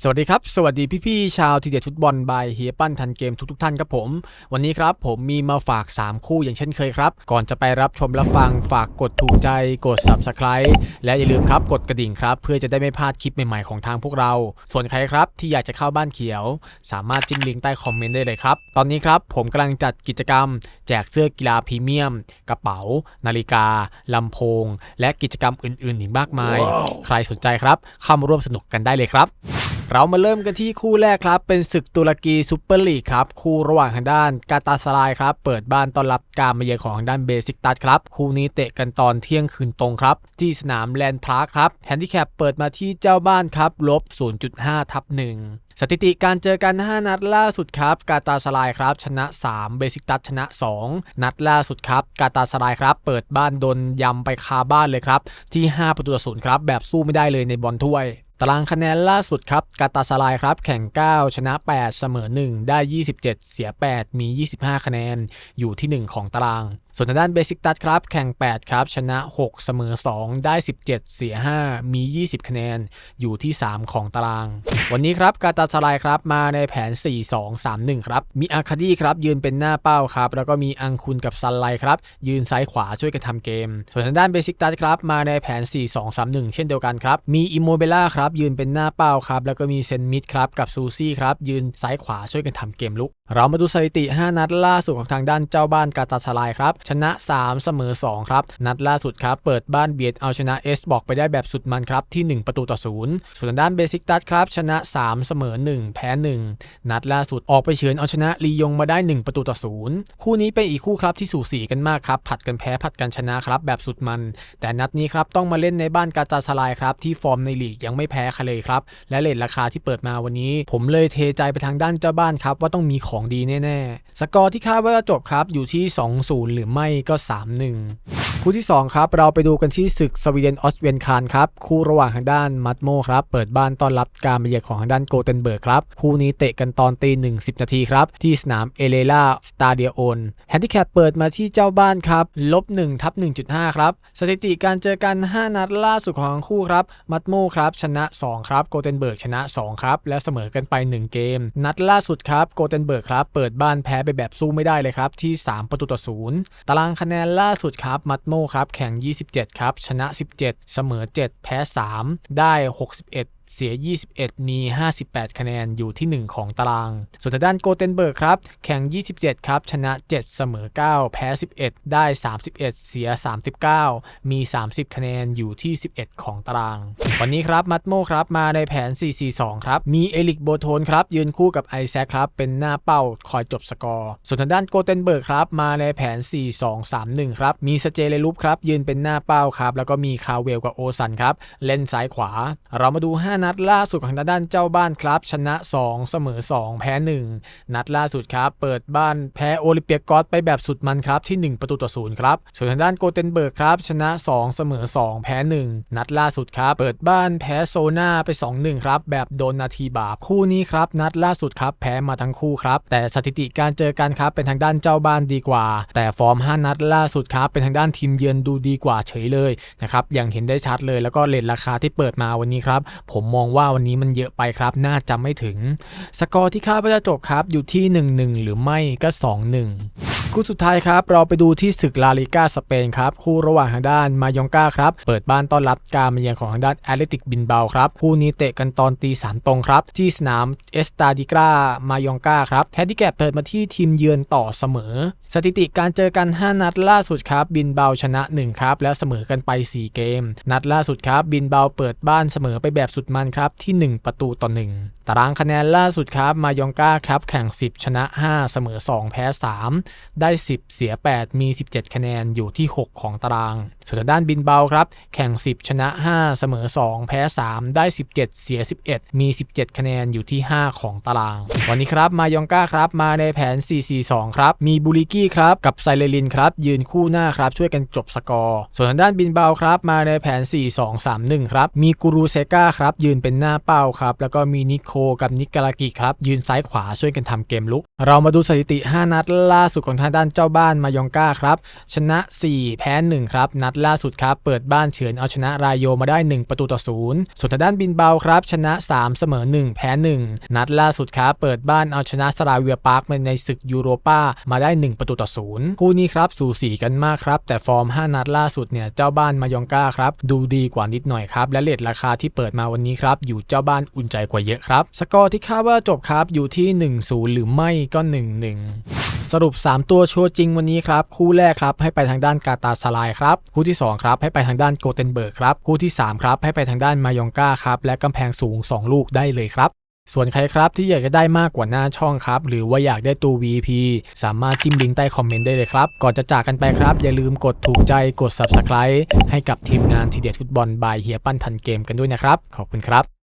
สวัสดีครับ สวัสดีพี่ๆชาวทีเดียฟุตบอลบายเฮียปั้นทันเกมทุกๆท่านครับผม วันนี้ครับผมมีมาฝาก 3 คู่อย่างเช่นเคยครับ ก่อนจะไปรับชมรับฟังฝากกดถูกใจกด Subscribe และอย่าลืมครับกดกระดิ่งครับ เพื่อจะได้ไม่พลาดคลิปใหม่ๆของทางพวกเรา ส่วนใครครับที่อยากจะเข้าบ้านเขียว สามารถจิ้มลิงก์ใต้คอมเมนต์ได้เลยครับ ตอนนี้ครับผมกำลังจัดกิจกรรม แจกเสื้อกีฬาพรีเมียม กระเป๋า นาฬิกาลำโพง และกิจกรรมอื่นๆอีกมากมาย ใครสนใจครับเข้ามาร่วมสนุกกันได้เลยครับ เรามาเริ่มกันที่คู่แรกครับ เป็นศึกตุรกีซูเปอร์ลีกครับ คู่ระหว่างทางด้านกาตาสลายครับ เปิดบ้านต้อนรับการมาเยือนของทางด้านเบสิกตัสครับ คู่นี้เตะกันตอนเที่ยงคืนตรงครับ ที่สนามแลนด์พาร์คครับแฮนดิแคปเปิดมาที่เจ้าบ้านครับลบ 0.5 ทับ1สถิติการเจอกัน 5 นัดล่าสุดครับ กาตาสลายครับ ชนะ 3 เบสิกตัสชนะ 2 นัดล่าสุดครับ กาตาสลายครับ เปิดบ้านโดนยำไปคาบ้านเลยครับ ที่ 5 ประตูต่อศูนย์ครับ แบบสู้ไม่ได้เลยในบอลถ้วย ตารางคะแนนล่าสุดครับกาตาสลายครับ แข่ง 9 ชนะ 8 เสมอ 1 ได้ 27 เสีย 8 มี 25 คะแนน อยู่ที่ 1 ของตาราง ส่วนทางด้านเบสิกตัสครับ แข่ง 8 ครับ ชนะ 6 เสมอ 2 ได้ 17 เสีย 5 มี 20 คะแนน อยู่ที่ 3 ของตาราง วันนี้ครับ กาตาสลายครับ มาในแผน 4-2-3-1 ครับ มีอาคาดีครับ ยืนเป็นหน้าเป้าครับ แล้วก็มีอังคุนกับซันไลครับ ยืนซ้ายขวาช่วยกันทำเกม ส่วนทางด้านเบสิกตัสครับ มาในแผน 4-2-3-1 เช่นเดียวกันครับ มีอิโมเบล่าครับ ยืนเป็นหน้าเป้าครับ แล้วก็มีเซนมิดครับ กับซูซี่ครับ ยืนซ้ายขวาช่วยกันทำเกมลุก เรามาดูสถิติ 5 นัดล่าสุดของทางด้านเจ้าบ้านกาตาสลายครับ ชนะ 3 เสมอ 2 ครับ นัดล่าสุดครับ เปิดบ้านเบียดเอาชนะเอสบอกไปได้แบบสุดมันครับ ที่ 1 ประตูต่อศูนย์ส่วนทางด้านเบสิกตัสครับ ชนะ 3 เสมอ 1 แพ้ 1 นัดล่าสุดออกไปเฉือนเอาชนะลียงมาได้ 1 ประตูต่อศูนย์คู่นี้เป็นอีกคู่ครับที่สูสีกันมากครับ ผัดกันแพ้ผัดกันชนะครับแบบสุดมัน แต่นัดนี้ครับต้องมาเล่นในบ้านกาตาสลายครับที่ฟอร์มในลีกยังไม่แพ้ใครเลยครับและเลทราคาที่เปิดมาวันนี้ ผมเลยเทใจไปทางด้านเจ้าบ้านครับว่าต้องมีของดีแน่ๆ สกอร์ที่คาดว่าจะจบครับอยู่ที่ 2-0 หรือไม่ก็ 3-1 คู่ที่ 2 ครับ เราไปดูกันที่ศึกสวีเดนออสเวียนคานครับ คู่ระหว่างทางด้านมัตโมครับเปิดบ้านต้อนรับการมาเยือนของทางด้านโกเทนเบิร์กครับคู่นี้เตะกันตอนตีหนึ่งสินาทีครับที่สนามเอเลล่าสตาเดียโอนแฮนดิแคปเปิดมาที่เจ้าบ้านครับลบ1ทับ1.5 ครับ สถิติการเจอกัน 5 นัดล่าสุดของทั้งคู่ครับ มัตโมครับ ชนะ 2 ครับ โกเทนเบิร์กชนะ 2 ครับ และเสมอกันไป 1 เกม นัดล่าสุดครับ โกเทนเบิร์กครับเปิดบ้านแพ้ไปแบบสู้ไม่ได้เลยครับที่ 3 ประตูต่อศูนย์ตารางคะแนนล่าสุดครับมัตโมครับแข่ง 27 ครับ ชนะ 17 เสมอ 7 แพ้ 3 ได้ 61เสีย 21 มี 58 คะแนนอยู่ที่ 1 ของตาราง ส่วนทางด้านโกเทนเบิร์กครับ แข่ง 27 ครับ ชนะ 7 เสมอ 9 แพ้ 11 ได้ 31 เสีย 39 มี 30 คะแนนอยู่ที่ 11 ของตาราง วันนี้ครับ มัตโมครับ มาในแผน 4-4-2 ครับ มีเอลิกโบโทนครับ ยืนคู่กับไอแซคครับ เป็นหน้าเป้าคอยจบสกอร์ ส่วนทางด้านโกเทนเบิร์กครับ มาในแผน 4-2-3-1 ครับ มีสเจเลลุปครับ ยืนเป็นหน้าเป้าครับ แล้วก็มีคาเวลกับโอซันครับ เล่นซ้ายขวา เรามาดู5นัดล่าสุดของทางด้านเจ้าบ้านครับ ชนะ 2 เสมอ 2 แพ้ 1 นัดล่าสุดครับ เปิดบ้านแพ้โอลิเปียกอสไปแบบสุดมันครับที่ 1 ประตูต่อศูนย์ครับ ส่วนทางด้านโกเทนเบิร์กครับ ชนะ 2 เสมอ 2 แพ้ 1 นัดล่าสุดครับ เปิดบ้านแพ้โซนาไป 2-1 ครับ แบบโดนนาทีบาปคู่นี้ครับ นัดล่าสุดครับแพ้มาทั้งคู่ครับ แต่สถิติการเจอกันครับเป็นทางด้านเจ้าบ้านดีกว่า แต่ฟอร์ม 5 นัดล่าสุดครับเป็นทางด้านทีมเยือนดูดีกว่าเฉยเลยนะครับอย่างเห็นได้ชัดเลยแล้วก็เลทราคาที่เปิดมาวันนี้ครับผมมองว่าวันนี้มันเยอะไปครับ น่าจะไม่ถึง สกอร์ที่คาดว่าจะจบครับ อยู่ที่ 1-1 หรือไม่ก็ 2-1 คู่สุดท้ายครับ เราไปดูที่ศึกลาลิกาสเปนครับ คู่ระหว่างทางด้านมายองกาครับ เปิดบ้านต้อนรับการมาเยือนของทางด้านแอตเลติกบินเบาครับ คู่นี้เตะกันตอนตีสามตรงครับ ที่สนามเอสตาดิกรามายองกาครับแฮนดิแกปเปิดมาที่ทีมเยือนต่อเสมอ สถิติการเจอกัน 5 นัดล่าสุดครับ บินเบาชนะ 1 ครับ แล้วเสมอกันไป 4 เกม นัดล่าสุดครับ บินเบาเปิดบ้านเสมอไปแบบสุดมันครับที่ 1 ประตูต่อ1ตารางคะแนนล่าสุดครับมายองกาครับแข่ง 10 ชนะ 5 เสมอ 2 แพ้ 3 ได้ 10 เสีย 8 มี 17 คะแนนอยู่ที่ 6 ของตาราง ส่วนด้านบินเบาครับ แข่ง 10 ชนะ 5 เสมอ 2 แพ้ 3 ได้ 17 เสีย 11 มี 17 คะแนนอยู่ที่ 5 ของตาราง วันนี้ครับมายองกาครับมาในแผน 4-4-2 ครับ มีบูริกี้ครับกับไซเลรินครับยืนคู่หน้าครับช่วยกันจบสกอร์ ส่วนด้านบินเบาครับมาในแผน 4-2-3-1 ครับมีกูรูเซกาครับยืนเป็นหน้าเป้าครับแล้วก็มีนิโคโคกับนิการากิครับยืนซ้ายขวาช่วยกันทำเกมลุก เรามาดูสถิติ 5 นัดล่าสุดของทางด้านเจ้าบ้านมายองกาครับชนะ 4 แพ้ 1 ครับ นัดล่าสุดครับเปิดบ้านเฉือนเอาชนะรายโยมาได้ 1 ประตูต่อศูนย์ส่วนทางด้านบินเบาครับชนะ 3 เสมอ 1 แพ้ 1 นัดล่าสุดครับเปิดบ้านเอาชนะสราเวียปาร์คในศึกยูโรปามาได้ 1 ประตูต่อศูนย์คู่นี้ครับสูสีกันมากครับแต่ฟอร์ม 5 นัดล่าสุดเนี่ยเจ้าบ้านมายองกาครับดูดีกว่านิดหน่อยครับและเลทราคาที่เปิดมาวันนี้ครับอยู่เจ้าบ้านอุ่นใจกว่าเยอะครับสกอร์ที่คาดว่าจบครับอยู่ที่ 1-0 หรือไม่ก็ 1-1 สรุป 3 ตัวชัวร์จริงวันนี้ครับ คู่แรกครับให้ไปทางด้านกาตาสลายครับ คู่ที่ 2 ครับ ให้ไปทางด้านโกเทนเบิร์กครับ คู่ที่ 3 ครับ ให้ไปทางด้านมายองกาครับ และกำแพงสูง 2 ลูกได้เลยครับส่วนใครครับที่อยากจะได้มากกว่าหน้าช่องครับ หรือว่าอยากได้ตัว VP สามารถจิ้มลิงก์ใต้คอมเมนต์ได้เลยครับ ก่อนจะจากกันไปครับ อย่าลืมกดถูกใจกด Subscribe ให้กับทีมงานทีเด็ดฟุตบอลบายเฮียปั้นทันเกมกันด้วยนะครับ ขอบคุณครับ